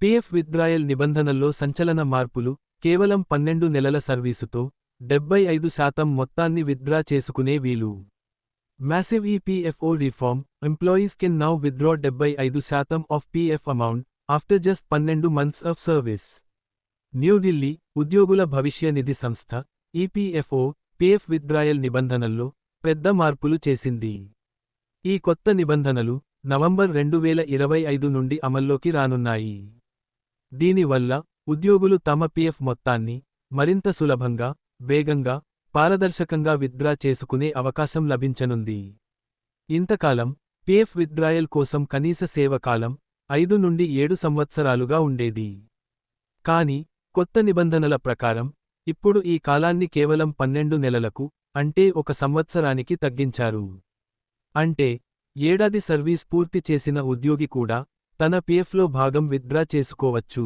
PF withdrawal నిబంధనల్లో సంచలన మార్పులు కేవలం పన్నెండు నెలల సర్వీసుతో డెబ్బై ఐదు శాతం మొత్తాన్ని విత్డ్రా చేసుకునే వీలు. Massive EPFO reform employees can now withdraw డెబ్బై ఐదు శాతం of PF amount after just పన్నెండు మంత్స్ ఆఫ్ సర్వీస్. న్యూఢిల్లీ ఉద్యోగుల భవిష్య నిధి సంస్థ ఈపీఎఫ్ఓ పీఎఫ్ విత్డ్రాయల్ నిబంధనల్లో పెద్ద మార్పులు చేసింది. ఈ కొత్త నిబంధనలు నవంబర్ రెండు వేల ఇరవై ఐదు నుండి అమల్లోకి రానున్నాయి. దీనివల్ల ఉద్యోగులు తమ పీఎఫ్ మొత్తాన్ని మరింత సులభంగా వేగంగా పారదర్శకంగా విత్డ్రా చేసుకునే అవకాశం లభించనుంది. ఇంతకాలం పీఎఫ్ విత్డ్రాయల్ కోసం కనీస సేవ కాలం ఐదు నుండి ఏడు సంవత్సరాలుగా ఉండేది. కాని కొత్త నిబంధనల ప్రకారం ఇప్పుడు ఈ కాలాన్ని కేవలం పన్నెండు నెలలకు అంటే ఒక సంవత్సరానికి తగ్గించారు. అంటే ఏడాది సర్వీస్ పూర్తి చేసిన ఉద్యోగి కూడా తన పిఎఫ్లో భాగం విత్డ్రా చేసుకోవచ్చు.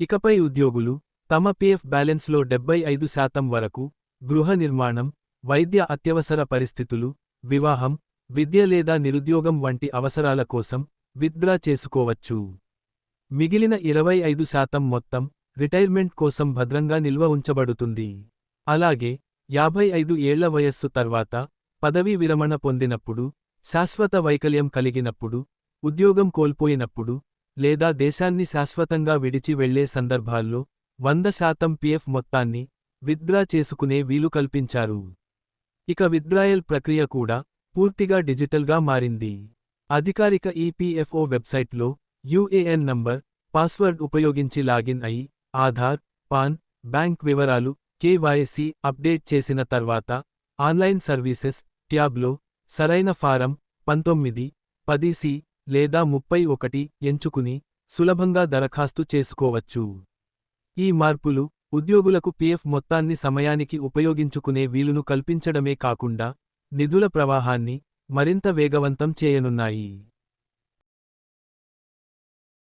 ఇకపై ఉద్యోగులు తమ పిఎఫ్ బ్యాలెన్స్లో డెబ్బై ఐదు శాతం వరకు గృహ నిర్మాణం వైద్య అత్యవసర పరిస్థితులు వివాహం విద్య లేదా నిరుద్యోగం వంటి అవసరాల కోసం విత్డ్రా చేసుకోవచ్చు. మిగిలిన ఇరవై ఐదు శాతం మొత్తం రిటైర్మెంట్ కోసం భద్రంగా నిల్వ ఉంచబడుతుంది. అలాగే యాభై ఐదు ఏళ్ళ వయస్సు తర్వాత పదవీ విరమణ పొందినప్పుడు శాశ్వత వైకల్యం కలిగినప్పుడు ఉద్యోగం కోల్పోయినప్పుడు లేదా దేశాన్ని శాశ్వతంగా విడిచి వెళ్ళే సందర్భాల్లో వంద శాతం పిఎఫ్ మొత్తాన్ని విత్డ్రా చేసుకునే వీలు కల్పించారు. ఇక విత్డ్రాయల్ ప్రక్రియ కూడా పూర్తిగా డిజిటల్గా మారింది. అధికారిక ఈపీఎఫ్ఓ వెబ్సైట్లో యూఏఎన్ నంబర్ పాస్వర్డ్ ఉపయోగించి లాగిన్ అయి ఆధార్ పాన్ బ్యాంక్ వివరాలు కేవైసీ అప్డేట్ చేసిన తర్వాత ఆన్లైన్ సర్వీసెస్ ట్యాబ్లో సరైన ఫారం పంతొమ్మిది పది సి లేదా ముప్పై ఒకటి ఎంచుకుని సులభంగా దరఖాస్తు చేసుకోవచ్చు. ఈ మార్పులు ఉద్యోగులకు పీఎఫ్ మొత్తాన్ని సమయానికి ఉపయోగించుకునే వీలును కల్పించడమే కాకుండా నిధుల ప్రవాహాన్ని మరింత వేగవంతం చేయనున్నాయి.